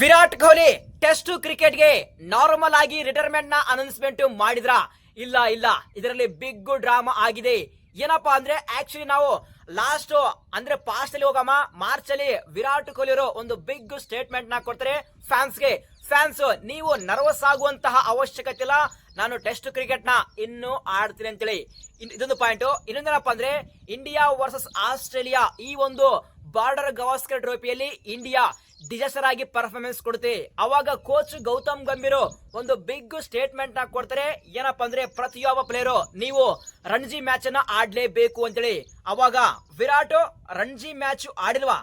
Virat Kohli test ಕ್ರಿಕೆಟ್ಗೆ normal ಆಗಿ ರಿಟೈರ್ಮೆಂಟ್ನ ಅನೌನ್ಸ್ಮೆಂಟ್ ಮಾಡಿದ್ರ? ಇಲ್ಲ ಇಲ್ಲ. ಇದರಲ್ಲಿ ಬಿಗ್ ಡ್ರಾಮಾ ಆಗಿದೆ. ಏನಪ್ಪಾ ಅಂದ್ರೆ ಆಕ್ಚುಲಿ ನಾವು ಲಾಸ್ಟ್ ಅಂದ್ರೆ ಪಾಸ್ಟ್ ಅಲ್ಲಿ ಹೋಗಮ್ಮ ಮಾರ್ಚ್ ಅಲ್ಲಿ ವಿರಾಟ್ ಕೊಹ್ಲಿ ಅವರು ಒಂದು ಬಿಗ್ ಸ್ಟೇಟ್ಮೆಂಟ್ನ ಕೊಡ್ತಾರೆ ಫ್ಯಾನ್ಸ್ಗೆ ಫ್ಯಾನ್ಸ್ ನೀವು ನರ್ವಸ್ ಆಗುವಂತಹ ಅವಶ್ಯಕತೆ ಇಲ್ಲ. ನಾನು ಟೆಸ್ಟ್ ಕ್ರಿಕೆಟ್ನ ಇನ್ನು ಆಡ್ತೀನಿ ಅಂತೇಳಿ. ಇದೊಂದು ಪಾಯಿಂಟ್ ಇನ್ನೊಂದೇನಪ್ಪ ಅಂದ್ರೆ ಇಂಡಿಯಾ ವರ್ಸಸ್ ಆಸ್ಟ್ರೇಲಿಯಾ ಈ ಒಂದು ಬಾರ್ಡರ್ ಗವಾಸ್ಕರ್ ಟ್ರೋಫಿಯಲ್ಲಿ ಇಂಡಿಯಾ ಡಿಸಾಸ್ಟರ್ ಆಗಿ ಪರ್ಫಾರ್ಮೆನ್ಸ್ ಕೊಡುತ್ತೆ. ಅವಾಗ ಕೋಚ್ ಗೌತಮ್ ಗಂಭೀರ್ ಒಂದು ಬಿಗ್ ಸ್ಟೇಟ್ಮೆಂಟ್ನ ಕೊಡ್ತಾರೆ. ಏನಪ್ಪಾ ಅಂದ್ರೆ ಪ್ರತಿಯೊಬ್ಬ ಪ್ಲೇಯರು ನೀವು ರಣಜಿ ಮ್ಯಾಚ್ ಅನ್ನ ಆಡ್ಲೇಬೇಕು ಅಂತೇಳಿ. ಅವಾಗ ವಿರಾಟ್ ರಣಜಿ ಮ್ಯಾಚ್ ಆಡಿಲ್ವಾ?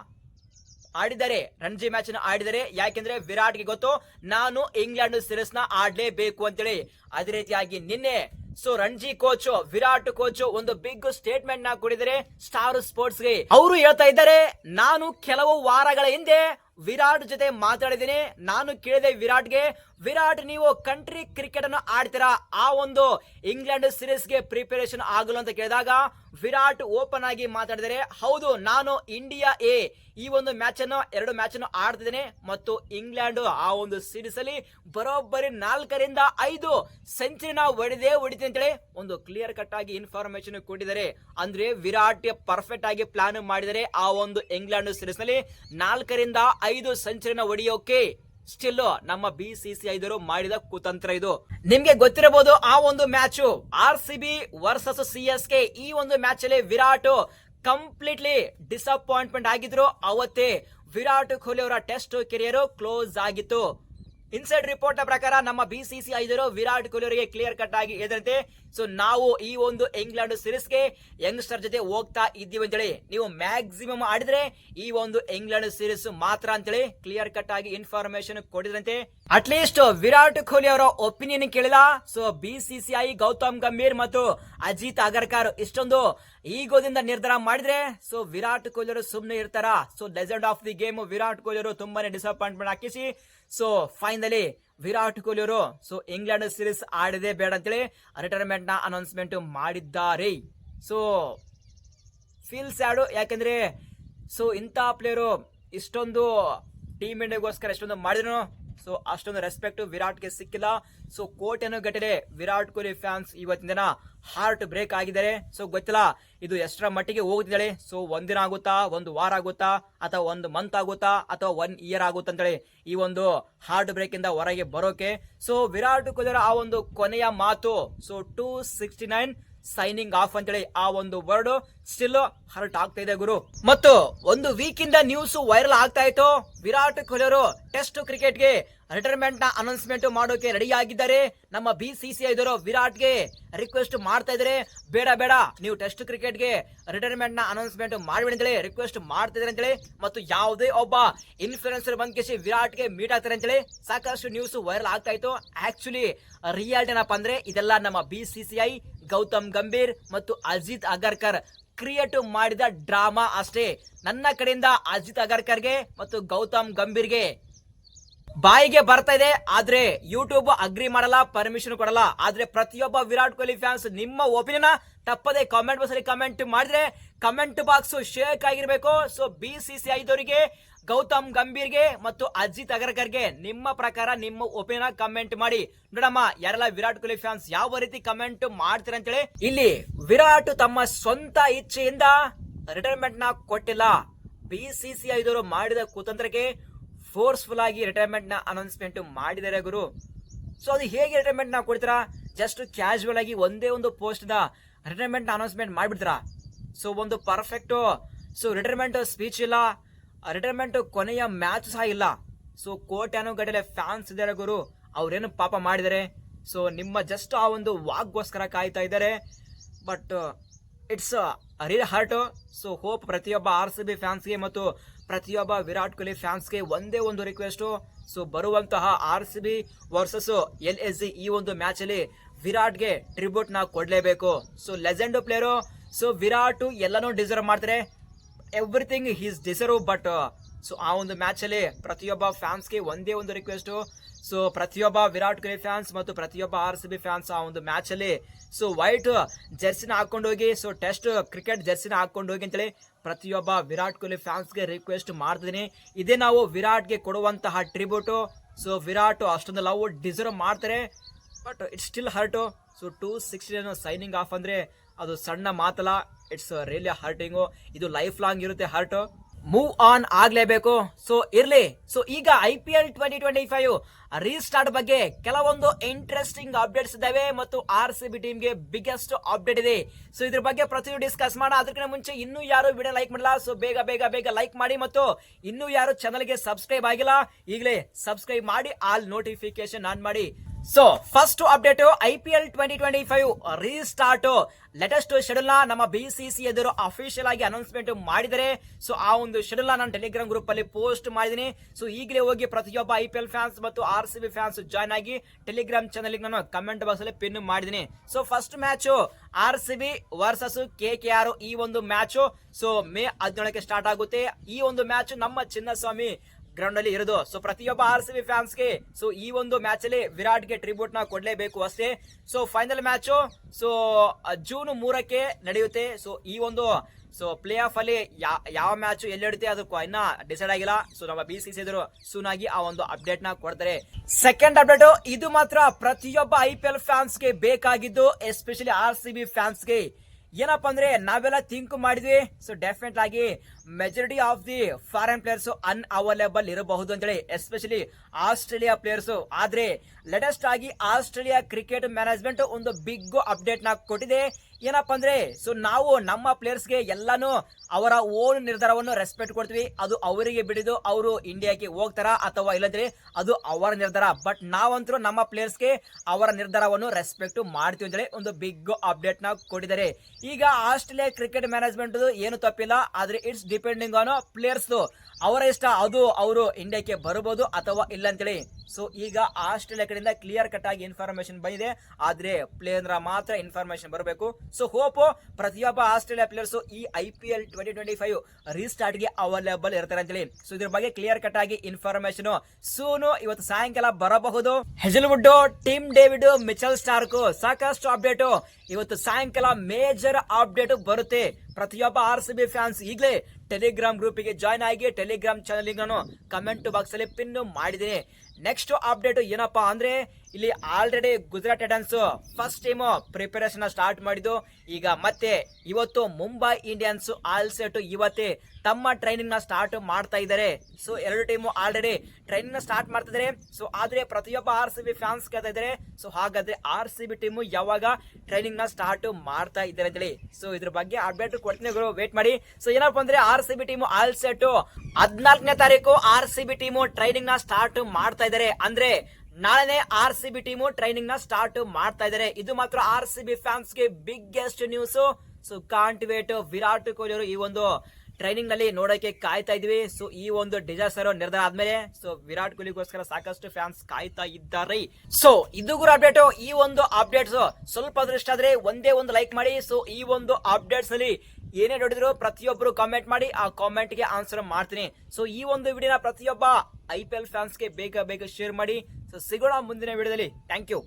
ಆಡಿದ್ದಾರೆ. ರಣಜಿ ಮ್ಯಾಚ್ನ ಆಡಿದರೆ ಯಾಕೆಂದ್ರೆ ವಿರಾಟ್ಗೆ ಗೊತ್ತು, ನಾನು ಇಂಗ್ಲೆಂಡ್ ಸೀರೀಸ್ನ ಆಡ್ಲೇಬೇಕು ಅಂತೇಳಿ. ಅದೇ ರೀತಿಯಾಗಿ ನಿನ್ನೆ so Ranji coach Virat coach ಒಂದು ಬಿಗ್ ಸ್ಟೇಟ್ಮೆಂಟ್ನ ಕೊಡಿದರೆ ಸ್ಟಾರ್ ಸ್ಪೋರ್ಟ್ಸ್ಗೆ. ಅವರು ಹೇಳ್ತಾ ಇದ್ದಾರೆ, ನಾನು ಕೆಲವು ವಾರಗಳ ಹಿಂದೆ ವಿರಾಟ್ ಜೊತೆ ಮಾತಾಡಿದ್ದೀನಿ. ನಾನು ಕೇಳಿದೆ ವಿರಾಟ್ಗೆ ವಿರಾಟ್, ನೀವು ಕಂಟ್ರಿ ಕ್ರಿಕೆಟ್ ಅನ್ನು ಆಡ್ತೀರಾ? ಆ ಒಂದು ಇಂಗ್ಲೆಂಡ್ ಸೀರೀಸ್ಗೆ ಪ್ರಿಪರೇಷನ್ ಆಗಲು ಅಂತ ಕೇಳಿದಾಗ ವಿರಾಟ್ ಓಪನ್ ಆಗಿ ಮಾತಾಡಿದರೆ, ಹೌದು, ನಾನು ಇಂಡಿಯಾ ಎ ಈ ಒಂದು ಮ್ಯಾಚ್ ಅನ್ನು, ಎರಡು ಮ್ಯಾಚ್ ಅನ್ನು ಆಡ್ತಿದ್ದೇನೆ ಮತ್ತು ಇಂಗ್ಲೆಂಡ್ ಆ ಒಂದು ಸೀರೀಸ್ ಅಲ್ಲಿ ಬರೋಬ್ಬರಿ ನಾಲ್ಕರಿಂದ ಐದು ಸೆಂಚುರಿನ ಹೊಡೆದೇ ಹೊಡಿತೀನಿ ಅಂತೇಳಿ ಒಂದು ಕ್ಲಿಯರ್ ಕಟ್ ಆಗಿ ಇನ್ಫಾರ್ಮೇಶನ್ ಕೊಟ್ಟಿದ್ದಾರೆ. ಅಂದ್ರೆ ವಿರಾಟ್ ಪರ್ಫೆಕ್ಟ್ ಆಗಿ ಪ್ಲಾನ್ ಮಾಡಿದರೆ ಆ ಒಂದು ಇಂಗ್ಲೆಂಡ್ ಸೀರೀಸ್ನಲ್ಲಿ ನಾಲ್ಕರಿಂದ ಐದು ಸೆಂಚುರಿನ ಹೊಡೆಯೋಕೆ ಸ್ಟಿಲ್ ನಮ್ಮ ಬಿ ಸಿ ಸಿ ಐದರು ಮಾಡಿದ ಕುತಂತ್ರ ಇದು. ನಿಮ್ಗೆ ಗೊತ್ತಿರಬಹುದು ಆ ಒಂದು match. R C B versus C S K ಈ ಒಂದು ಮ್ಯಾಚ್ ಅಲ್ಲಿ ವಿರಾಟ್ ಕಂಪ್ಲೀಟ್ಲಿ ಡಿಸಪಾಯಿಂಟ್ಮೆಂಟ್ ಆಗಿದ್ರು. ಅವತ್ತೇ ವಿರಾಟ್ ಕೊಹ್ಲಿ ಅವರ ಟೆಸ್ಟ್ ಕೆರಿಯರ್ ಕ್ಲೋಸ್ ಆಗಿತ್ತು. ಇನ್ಸೈಡ್ ರಿಪೋರ್ಟ್ನ ಪ್ರಕಾರ ನಮ್ಮ ಬಿಸಿಸಿಐ ಐದರು ವಿರಾಟ್ ಕೊಹ್ಲಿ ಅವರಿಗೆ ಕ್ಲಿಯರ್ ಕಟ್ ಆಗಿ ಹೇಳಿದಂತೆ ಸೊ ನಾವು ಈ ಒಂದು ಇಂಗ್ಲೆಂಡ್ ಸೀರೀಸ್ಗೆ ಯಂಗ್ಸ್ಟರ್ ಜೊತೆ ಹೋಗ್ತಾ ಇದ್ದೀವಿ ಅಂತೇಳಿ. ನೀವು ಮ್ಯಾಕ್ಸಿಮಮ್ ಆಡಿದ್ರೆ ಈ ಒಂದು ಇಂಗ್ಲೆಂಡ್ ಸೀರೀಸ್ ಮಾತ್ರ ಅಂತೇಳಿ ಕ್ಲಿಯರ್ ಕಟ್ ಆಗಿ ಇನ್ಫಾರ್ಮೇಶನ್ ಕೊಡಿದ್ರಂತೆ ಅಟ್ಲೀಸ್ಟ್ ವಿರಾಟ್ ಕೊಹ್ಲಿ ಅವರ ಒಪಿನಿಯನ್ ಕೇಳಿಲ್ಲ. ಸೊ ಬಿಸಿಸಿಐ ಗೌತಮ್ ಗಂಭೀರ್ ಮತ್ತು ಅಜಿತ್ ಅಗರ್ಕರ್ ಇಷ್ಟೊಂದು ಈಗೋದಿಂದ ನಿರ್ಧಾರ ಮಾಡಿದ್ರೆ ಸೊ ವಿರಾಟ್ ಕೊಹ್ಲಿ ಅವರು ಸುಮ್ಮನೆ ಇರ್ತಾರ? So legend of the game Virat Kohli ಅವರು ತುಂಬಾನೇ ಡಿಸಪಾಯಿಂಟ್ಮೆಂಟ್ ಹಾಕಿಸಿ. ಸೊ ಫೈನಲಿ ವಿರಾಟ್ ಕೊಹ್ಲಿ ಅವರು ಸೊ ಇಂಗ್ಲೆಂಡ್ ಸೀರೀಸ್ ಆಡದೆ ಬೇಡ ಅಂತೇಳಿ ರಿಟೈರ್ಮೆಂಟ್ನ ಅನೌನ್ಸ್ಮೆಂಟ್ ಮಾಡಿದ್ದಾರೆ. ಸೊ ಫೀಲ್ ಸ್ಯಾಡು ಯಾಕೆಂದ್ರೆ ಸೊ ಇಂಥ ಪ್ಲೇಯರು ಇಷ್ಟೊಂದು ಟೀಮ್ ಇಂಡಿಯಾಗೋಸ್ಕರ ಇಷ್ಟೊಂದು ಮಾಡಿದ್ರು. ಸೊ ಅಷ್ಟೊಂದು ರೆಸ್ಪೆಕ್ಟ್ ವಿರಾಟ್ಗೆ ಸಿಕ್ಕಿಲ್ಲ. ಸೊ ಕೋಟೆನೂ ಗಟ್ಟಲೆ ವಿರಾಟ್ ಕೊಹ್ಲಿ ಫ್ಯಾನ್ಸ್ ಇವತ್ತಿನ ದಿನ ಹಾರ್ಟ್ ಬ್ರೇಕ್ ಆಗಿದ್ದಾರೆ. ಸೊ ಗೊತ್ತಿಲ್ಲ, ಇದು ಎಷ್ಟರ ಮಟ್ಟಿಗೆ ಹೋಗ್ತಿದ್ದಾಳೆ? ಸೊ ಒಂದಿನ ಆಗುತ್ತಾ, ಒಂದು ವಾರ ಆಗುತ್ತಾ, ಅಥವಾ ಒಂದು ಮಂತ್ ಆಗುತ್ತಾ, ಅಥವಾ ಒನ್ ಇಯರ್ ಆಗುತ್ತಾ ಅಂತೇಳಿ ಈ ಒಂದು ಹಾರ್ಟ್ ಬ್ರೇಕ್ ಇಂದ ಹೊರಗೆ ಬರೋಕೆ. ಸೊ ವಿರಾಟ್ ಕೊಹ್ಲಿ ಆ ಒಂದು ಕೊನೆಯ ಮಾತು. So two sixty nine signing off ಅಂತೇಳಿ ಆ ಒಂದು ವರ್ಡ್ ಸ್ಟಿಲ್ ಹರ್ಟ್ ಆಗ್ತಾ ಇದೆ ಗುರು. ಮತ್ತು ಒಂದು ವೀಕ್ ಇಂದ ನ್ಯೂಸ್ ವೈರಲ್ ಆಗ್ತಾ ಇತ್ತು. ವಿರಾಟ್ ಕೊಹ್ಲಿ ಟೆಸ್ಟ್ ಕ್ರಿಕೆಟ್ಗೆ ರಿಟೈರ್ಮೆಂಟ್ನ ಅನೌನ್ಸ್ಮೆಂಟ್ ಮಾಡೋಕೆ ರೆಡಿ ಆಗಿದ್ದಾರೆ. ನಮ್ಮ ಬಿ ಸಿ ಸಿ ಐದವರು ವಿರಾಟ್ಗೆ ರಿಕ್ವೆಸ್ಟ್ ಮಾಡ್ತಾ ಇದ್ದಾರೆ. ಬೇಡ ಬೇಡ, ನೀವು ಟೆಸ್ಟ್ ಕ್ರಿಕೆಟ್ಗೆ ರಿಟೈರ್ಮೆಂಟ್ನ ಅನೌನ್ಸ್ಮೆಂಟ್ ಮಾಡಬೇಡಿ ಅಂತೇಳಿ ರಿಕ್ವೆಸ್ಟ್ ಮಾಡ್ತಾ ಇದ್ರೆ ಅಂತೇಳಿ. ಮತ್ತು ಯಾವುದೇ ಒಬ್ಬ ಇನ್ಫ್ಲೂಯೆನ್ಸರ್ ಬಂದ್ ಕೇಸಿ ವಿರಾಟ್ಗೆ ಮೀಟ್ ಆಗ್ತಾರೆ ಅಂತೇಳಿ ಸಾಕಷ್ಟು ನ್ಯೂಸ್ ವೈರಲ್ ಆಗ್ತಾ ಇತ್ತು. ಆಕ್ಚುಲಿ ರಿಯಾಲಿಟಿ ಏನಪ್ಪ ಅಂದ್ರೆ ಇದೆಲ್ಲ ನಮ್ಮ B C C I Gautam Gambhir ಮತ್ತು ಅಜಿತ್ ಅಗರ್ಕರ್ ಕ್ರಿಯೇಟ್ ಮಾಡಿದ ಡ್ರಾಮಾ ಅಷ್ಟೇ. ನನ್ನ ಕಡೆಯಿಂದ ಅಜಿತ್ ಅಗರ್ಕರ್ಗೆ ಮತ್ತು ಗೌತಮ್ ಗಂಭೀರ್ಗೆ ಬಾಯಿಗೆ ಬರ್ತಾ ಇದೆ. ಆದ್ರೆ ಯೂಟ್ಯೂಬ್ ಅಗ್ರಿ ಮಾಡಲ್ಲ ಪರ್ಮಿಷನ್ ಕೊಡಲ್ಲ. ಆದ್ರೆ ಪ್ರತಿಯೊಬ್ಬ ವಿರಾಟ್ ಕೊಹ್ಲಿ ಫ್ಯಾನ್ಸ್ ನಿಮ್ಮ ಒಪಿನಿಯನ್ ತಪ್ಪದೆ ಕಾಮೆಂಟ್ ಬಾಕ್ಸ್ ಅಲ್ಲಿ ಕಮೆಂಟ್ ಮಾಡಿದ್ರೆ ಕಮೆಂಟ್ ಬಾಕ್ಸ್ ಶೇಕ್ ಆಗಿರ್ಬೇಕು. ಸೊ ಬಿ ಸಿ ಸಿ ಐದವರಿಗೆ ಗೌತಮ್ ಗಂಭೀರ್ಗೆ ಮತ್ತು ಅಜಿತ್ ಅಗರ್ಕರ್ಗೆ ನಿಮ್ಮ ಪ್ರಕಾರ ನಿಮ್ಮ ಒಪಿನಿಯನ್ ಕಮೆಂಟ್ ಮಾಡಿ. ನೋಡಮ್ಮ, ಯಾರೆಲ್ಲ ವಿರಾಟ್ ಕೊಹ್ಲಿ ಫ್ಯಾನ್ಸ್ ಯಾವ ರೀತಿ ಕಮೆಂಟ್ ಮಾಡ್ತೀರ ಅಂತೇಳಿ ಇಲ್ಲಿ ವಿರಾಟ್ ತಮ್ಮ ಸ್ವಂತ ಇಚ್ಛೆಯಿಂದ ರಿಟೈರ್ಮೆಂಟ್ನ ಕೊಟ್ಟಿಲ್ಲ. ಬಿ ಸಿ ಸಿ ಐದವರು ಮಾಡಿದ ಕುತಂತ್ರಕ್ಕೆ ಫೋರ್ಸ್ಫುಲ್ ಆಗಿ ರಿಟೈರ್ಮೆಂಟ್ನ ಅನೌನ್ಸ್ಮೆಂಟ್ ಮಾಡಿದ್ದಾರೆ ಗುರು. ಸೊ ಅದು ಹೇಗೆ ರಿಟೈರ್ಮೆಂಟ್ನ ಕೊಡ್ತೀರಾ? ಜಸ್ಟ್ ಕ್ಯಾಶುವಲ್ ಆಗಿ ಒಂದೇ ಒಂದು ಪೋಸ್ಟ್ ದ ರಿಟೈರ್ಮೆಂಟ್ ಅನೌನ್ಸ್ಮೆಂಟ್ ಮಾಡಿಬಿಡ್ತೀರಾ? ಸೊ ಒಂದು ಪರ್ಫೆಕ್ಟ್ ಸೊ ರಿಟೈರ್ಮೆಂಟ್ ಸ್ಪೀಚ್ ಇಲ್ಲ. ರಿಟೈರ್ಮೆಂಟ್ ಕೊನೆಯ ಮ್ಯಾಚ್ ಸಹ ಇಲ್ಲ. ಸೊ ಕೋಟ್ಯಾನು ಗಟ್ಟಲೆ ಫ್ಯಾನ್ಸ್ ಇದ್ದಾರೆ ಗುರು. ಅವರೇನು ಪಾಪ ಮಾಡಿದ್ದಾರೆ. ಸೊ ನಿಮ್ಮ ಜಸ್ಟ್ ಆ ಒಂದು ವಾಗ್ಗೋಸ್ಕರ ಕಾಯ್ತಾ ಇದ್ದಾರೆ. But, it's real heart so hope ಪ್ರತಿಯೊಬ್ಬ ಆರ್ ಸಿ ಬಿ ಫ್ಯಾನ್ಸ್ಗೆ ಮತ್ತು ಪ್ರತಿಯೊಬ್ಬ ವಿರಾಟ್ ಕೊಹ್ಲಿ ಫ್ಯಾನ್ಸ್ಗೆ ಒಂದೇ ಒಂದು ರಿಕ್ವೆಸ್ಟು ಸೊ ಬರುವಂತಹ R C B versus L S G ಈ ಒಂದು ಮ್ಯಾಚಲ್ಲಿ ವಿರಾಟ್ಗೆ ಟ್ರಿಬ್ಯೂಟ್ನ ಕೊಡ್ಲೇಬೇಕು. So legend player so Virat ಎಲ್ಲನೂ ಡಿಸರ್ವ್ ಮಾಡ್ತಾರೆ. Everything he's deserve but so ಆ ಒಂದು ಮ್ಯಾಚಲ್ಲಿ ಪ್ರತಿಯೊಬ್ಬ ಫ್ಯಾನ್ಸ್ಗೆ ಒಂದೇ ಒಂದು ರಿಕ್ವೆಸ್ಟು ಸೊ ಪ್ರತಿಯೊಬ್ಬ ವಿರಾಟ್ ಕೊಹ್ಲಿ ಫ್ಯಾನ್ಸ್ ಮತ್ತು ಪ್ರತಿಯೊಬ್ಬ ಆರ್ ಸಿ ಬಿ ಫ್ಯಾನ್ಸ್ ಆ ಒಂದು ಮ್ಯಾಚಲ್ಲಿ ಸೊ ವೈಟ್ ಜೆರ್ಸಿನ ಹಾಕೊಂಡು ಹೋಗಿ ಸೊ ಟೆಸ್ಟ್ ಕ್ರಿಕೆಟ್ ಜೆರ್ಸಿನ ಹಾಕೊಂಡು ಹೋಗಿ ಅಂತೇಳಿ ಪ್ರತಿಯೊಬ್ಬ ವಿರಾಟ್ ಕೊಹ್ಲಿ ಫ್ಯಾನ್ಸ್ಗೆ ರಿಕ್ವೆಸ್ಟ್ ಮಾಡ್ತಿದ್ದೀನಿ. ಇದೇ ನಾವು ವಿರಾಟ್ಗೆ ಕೊಡುವಂತಹ ಟ್ರಿಬ್ಯೂಟು ಸೊ ವಿರಾಟ್ ಅಷ್ಟೊಂದು ಲವ್ ಡಿಸರ್ವ್ ಮಾಡ್ತಾರೆ. But it's still hurt so two sixty signing off ಅಂದರೆ ಅದು ಸಣ್ಣ ಮಾತಲ್ಲ. ಇಟ್ಸ್ ರಿಯಲಿ ಹರ್ಟಿಂಗು ಇದು ಲೈಫ್ ಲಾಂಗ್ ಇರುತ್ತೆ ಹರ್ಟು ಮೂವ್ ಆನ್ ಆಗಲೇಬೇಕು. ಸೊ ಇರ್ಲಿ. ಸೊ ಈಗ I P L twenty twenty five restart ಬಗ್ಗೆ ಕೆಲವೊಂದು ಇಂಟ್ರೆಸ್ಟಿಂಗ್ ಅಪ್ಡೇಟ್ಸ್ ಇದ್ದಾವೆ ಮತ್ತು ಆರ್ ಸಿ ಬಿ ಟೀಮ್ಗೆ ಬಿಗ್ಗೆಸ್ಟ್ ಅಪ್ಡೇಟ್ ಇದೆ. ಸೊ ಇದ್ರ ಬಗ್ಗೆ ಪ್ರತಿಯೊಂದು ಡಿಸ್ಕಸ್ ಮಾಡೋ ಅದಕ್ಕಿಂತ ಮುಂಚೆ ಇನ್ನೂ ಯಾರು ವಿಡಿಯೋ ಲೈಕ್ ಮಾಡಲ್ಲ? ಸೊ ಬೇಗ ಬೇಗ ಬೇಗ ಲೈಕ್ ಮಾಡಿ ಮತ್ತು ಇನ್ನೂ ಯಾರು ಚಾನಲ್ಗೆ ಸಬ್ಸ್ಕ್ರೈಬ್ ಆಗಿಲ್ಲ? ಈಗಲೇ ಸಬ್ಸ್ಕ್ರೈಬ್ ಮಾಡಿ ಆಲ್ ನೋಟಿಫಿಕೇಶನ್ ಆನ್ ಮಾಡಿ. So first update I P L twenty twenty five restart latest ಶೆಡ್ಯೂಲ್ನ ನಮ್ಮ ಬಿ ಸಿ ಸಿ ಎದುರು ಅಫಿಷಿಯಲ್ ಆಗಿ ಅನೌನ್ಸ್ಮೆಂಟ್ ಮಾಡಿದರೆ. ಸೊ ಆ ಒಂದು ಶೆಡ್ಯೂಲ್ ನಾನು ಟೆಲಿಗ್ರಾಮ್ ಗ್ರೂಪ್ ಅಲ್ಲಿ ಪೋಸ್ಟ್ ಮಾಡಿದ್ದೀನಿ. ಸೊ ಈಗಲೇ ಹೋಗಿ ಪ್ರತಿಯೊಬ್ಬ ಐ ಪಿ ಎಲ್ ಫ್ಯಾನ್ಸ್ ಮತ್ತು R C B fans join ಆಗಿ ಟೆಲಿಗ್ರಾಮ್ ಚಾನಲ್ ನಾನು ಕಮೆಂಟ್ ಬಾಕ್ಸ್ ಅಲ್ಲಿ ಪಿನ್ ಮಾಡಿದ್ದೀನಿ. So first match R C B versus K K R ಈ ಒಂದು ಮ್ಯಾಚ್ ಸೊ ಮೇ ಹದಿನೇಳಕ್ಕೆ ಸ್ಟಾರ್ಟ್ ಆಗುತ್ತೆ. ಈ ಒಂದು ಮ್ಯಾಚ್ ನಮ್ಮ ಚಿನ್ನಸ್ವಾಮಿ ಗ್ರೌಂಡ್ ಅಲ್ಲಿ ಇರೋದು. ಸೊ ಪ್ರತಿಯೊಬ್ಬ ಆರ್ ಸಿ ಬಿ ಫ್ಯಾನ್ಸ್ಗೆ ಸೊ ಈ ಒಂದು ಮ್ಯಾಚ್ ಅಲ್ಲಿ ವಿರಾಟ್ಗೆ ಟ್ರಿಬ್ಯೂಟ್ನ ಕೊಡ್ಲೇಬೇಕು ಅಷ್ಟೇ. So final match so June ಮೂರಕ್ಕೆ ನಡೆಯುತ್ತೆ. ಸೊ ಈ ಒಂದು ಸೊ ಪ್ಲೇ ಆಫ್ ಅಲ್ಲಿ ಯಾವ ಮ್ಯಾಚ್ ಎಲ್ಲಿ ನಡೆಯುತ್ತೆ ಅದು ಇನ್ನ ಡಿಸೈಡ್ ಆಗಿಲ್ಲ. ಸೊ ನಮ್ಮ ಬಿ ಸಿ ಸಿ ಎದುರು ಸೂನ್ ಆಗಿ ಆ ಒಂದು ಅಪ್ಡೇಟ್ನ ಕೊಡ್ತಾರೆ. ಸೆಕೆಂಡ್ ಅಪ್ಡೇಟ್ ಇದು ಮಾತ್ರ ಪ್ರತಿಯೊಬ್ಬ ಐ ಪಿ ಎಲ್ ಫ್ಯಾನ್ಸ್ಗೆ ಬೇಕಾಗಿದ್ದು ಎಸ್ಪೆಷಲಿ ಆರ್ ಸಿ ಬಿ ಫ್ಯಾನ್ಸ್ಗೆ ಏನಪ್ಪಾ ಅಂದ್ರೆ ನಾವೆಲ್ಲ ಥಿಂಕ್ ಮಾಡಿದ್ವಿ. ಸೊ ಡೆಫಿನೆಟ್ ಆಗಿ majority of the foreign players unavailable ಇರಬಹುದು ಅಂತೇಳಿ ಎಸ್ಪೆಷಲಿ ಆಸ್ಟ್ರೇಲಿಯಾ ಪ್ಲೇಯರ್ಸ್ ಆದ್ರೆ ಲೇಟೆಸ್ಟ್ ಆಗಿ ಆಸ್ಟ್ರೇಲಿಯಾ ಕ್ರಿಕೆಟ್ ಮ್ಯಾನೇಜ್ಮೆಂಟ್ ಒಂದು ಬಿಗ್ ಅಪ್ಡೇಟ್ನ ಕೊಟ್ಟಿದೆ. ಏನಪ್ಪಾ ಅಂದ್ರೆ ಸೊ ನಾವು ನಮ್ಮ ಪ್ಲೇಯರ್ಸ್ಗೆ ಎಲ್ಲಾನು ಅವರ ಓನ್ ನಿರ್ಧಾರವನ್ನು ರೆಸ್ಪೆಕ್ಟ್ ಕೊಡ್ತೀವಿ. ಅದು ಅವರಿಗೆ ಬಿಡಿದು, ಅವರು ಇಂಡಿಯಾಕ್ಕೆ ಹೋಗ್ತಾರಾ ಅಥವಾ ಇಲ್ಲದ್ರೆ ಅದು ಅವರ ನಿರ್ಧಾರ. ಬಟ್ ನಾವಂತರೂ ನಮ್ಮ ಪ್ಲೇಯರ್ಸ್ಗೆ ಅವರ ನಿರ್ಧಾರವನ್ನು ರೆಸ್ಪೆಕ್ಟ್ ಮಾಡ್ತೀವಿ ಅಂತೇಳಿ ಒಂದು ಬಿಗ್ ಅಪ್ಡೇಟ್ನ ಕೊಟ್ಟಿದ್ದಾರೆ. ಈಗ ಆಸ್ಟ್ರೇಲಿಯಾ ಕ್ರಿಕೆಟ್ ಮ್ಯಾನೇಜ್ಮೆಂಟ್ ಏನು ತಪ್ಪಿಲ್ಲ, ಆದ್ರೆ ಇಟ್ಸ್ ಡಿಪೆಂಡಿಂಗ್ ಆನ್ ಪ್ಲೇಯರ್ಸ್ ಅವರ ಇಷ್ಟ, ಅದು ಅವರು ಇಂಡಿಯಾಕ್ಕೆ ಬರಬಹುದು ಅಥವಾ ಇಲ್ಲ ಅಂತೇಳಿ. ಸೊ ಈಗ ಆಸ್ಟ್ರೇಲಿಯಾ ಕಡೆಯಿಂದ ಕ್ಲಿಯರ್ ಕಟ್ ಆಗಿ ಇನ್ಫಾರ್ಮೇಶನ್ ಬಂದಿದೆ. ಆದ್ರೆ ಪ್ಲೇಯರ್ ಮಾತ್ರ ಇನ್ಫಾರ್ಮೇಶನ್ ಬರಬೇಕು. ಸೊ ಹೋಪ್ ಪ್ರತಿಯೊಬ್ಬ ಆಸ್ಟ್ರೇಲಿಯಾ ಪ್ಲೇಯರ್ಸ್ ಈ I P L twenty twenty five ರೀಸ್ಟಾರ್ಟ್ಗೆ available ಇರ್ತಾರೆ ಅಂತೇಳಿ. ಸೊ ಇದ್ರ ಬಗ್ಗೆ ಕ್ಲಿಯರ್ ಕಟ್ ಆಗಿ ಇನ್ಫಾರ್ಮೇಶನ್ ಸೂನು ಇವತ್ತು ಸಾಯಂಕಾಲ ಬರಬಹುದು. Hazlewood Tim David Mitchell Starc ಸಾಕಷ್ಟು ಅಪ್ಡೇಟ್ ಇವತ್ತು ಸಾಯಂಕಾಲ ಮೇಜರ್ ಅಪ್ಡೇಟ್ ಬರುತ್ತೆ. ಪ್ರತಿಯೊಬ್ಬ ಆರ್ ಸಿ ಬಿ ಫ್ಯಾನ್ಸ್ ಈಗಲೇ ಟೆಲಿಗ್ರಾಮ್ ಗ್ರೂಪಿಗೆ ಜಾಯ್ನ್ ಆಗಿ ಟೆಲಿಗ್ರಾಮ್ ಚಾನಲ್ ನಾನು ಕಮೆಂಟ್ ಬಾಕ್ಸ್ ಅಲ್ಲಿ ಪಿನ್ ಮಾಡಿದ್ದೀನಿ. ನೆಕ್ಸ್ಟ್ ಅಪ್ಡೇಟ್ ಏನಪ್ಪಾ ಅಂದ್ರೆ, ಇಲ್ಲಿ already Gujarat Titans first team preparation start ಮಾಡಿದ್ದು. ಈಗ ಮತ್ತೆ ಇವತ್ತು ಮುಂಬೈ ಇಂಡಿಯನ್ಸ್ ಆಲ್ ಸೆಟ್ ಇವತ್ತೇ ತಮ್ಮ ಟ್ರೈನಿಂಗ್ನ ಸ್ಟಾರ್ಟ್ ಮಾಡ್ತಾ ಇದ್ದಾರೆ. ಸೊ ಎರಡು ಟೀಮು ಆಲ್ರೆಡಿ ಟ್ರೈನಿಂಗ್ನ ಸ್ಟಾರ್ಟ್ ಮಾಡ್ತಿದ್ದಾರೆ ಸೊ ಆದ್ರೆ ಪ್ರತಿಯೊಬ್ಬ ಆರ್ ಸಿ ಬಿ ಫ್ಯಾನ್ಸ್ ಕೇಳ್ತಾ ಇದ್ದಾರೆ. ಸೊ ಹಾಗಾದ್ರೆ ಆರ್ ಸಿ ಬಿ ಟೀಮು ಯಾವಾಗ ಟ್ರೈನಿಂಗ್ನ ಸ್ಟಾರ್ಟ್ ಮಾಡ್ತಾ ಇದ್ದಾರೆ ಅಂತೇಳಿ. ಸೊ ಇದ್ರ ಬಗ್ಗೆ ಅಪ್ಡೇಟ್ ಕೊಡ್ತೀನಿ ವೇಟ್ ಮಾಡಿ. ಸೊ ಏನಪ್ಪ ಅಂದ್ರೆ R C B team all set. ಹದಿನಾಲ್ಕನೇ ತಾರೀಕು ಆರ್ ಸಿ ಬಿ ಟೀಮು ಟ್ರೈನಿಂಗ್ನ ಸ್ಟಾರ್ಟ್ ಮಾಡ್ತಾ ಇದ್ದಾರೆ ಅಂದ್ರೆ ನಾಳೆ ಆರ್ ಸಿ ಬಿ ಟೀಮು ಟ್ರೈನಿಂಗ್ನ ಸ್ಟಾರ್ಟ್ ಮಾಡ್ತಾ ಇದ್ದಾರೆ ಇದು ಮಾತ್ರ R C B ಫ್ಯಾನ್ಸ್ಗೆ biggest news so can't wait Virat Kohli ಅವರು ಈ ಒಂದು ಟ್ರೈನಿಂಗ್ನಲ್ಲಿ ನೋಡೋಕೆ ಕಾಯ್ತಾ ಇದ್ವಿ. ಸೊ ಈ ಒಂದು ಡಿಸಾಸ್ಟರ್ ನಿರ್ಧಾರ ಆದ್ಮೇಲೆ ಸೊ ವಿರಾಟ್ ಕೊಹ್ಲಿಗೋಸ್ಕರ ಸಾಕಷ್ಟು ಫ್ಯಾನ್ಸ್ ಕಾಯ್ತಾ ಇದ್ದಾರೆ. ಸೊ ಇದು ಕೂಡ ಅಪ್ಡೇಟ್ ಈ ಒಂದು ಅಪ್ಡೇಟ್ಸ್ ಸ್ವಲ್ಪ ಅದೃಷ್ಟ ಆದ್ರೆ ಒಂದೇ ಒಂದು ಲೈಕ್ ಮಾಡಿ. ಸೊ ಈ ಒಂದು ಅಪ್ಡೇಟ್ಸ್ನಲ್ಲಿ ಏನೇ ನೋಡಿದ್ರು ಪ್ರತಿಯೊಬ್ಬರು ಕಾಮೆಂಟ್ ಮಾಡಿ, ಆ ಕಾಮೆಂಟ್ಗೆ ಆನ್ಸರ್ ಮಾಡ್ತೀನಿ. ಸೊ ಈ ಒಂದು ವಿಡಿಯೋನ ಪ್ರತಿಯೊಬ್ಬ ಐ ಪಿ ಎಲ್ ಫ್ಯಾನ್ಸ್ಗೆ ಬೇಗ ಬೇಗ ಶೇರ್ ಮಾಡಿ. ಸೊ ಸಿಗೋಣ ಮುಂದಿನ ವಿಡಿಯೋದಲ್ಲಿ. Thank you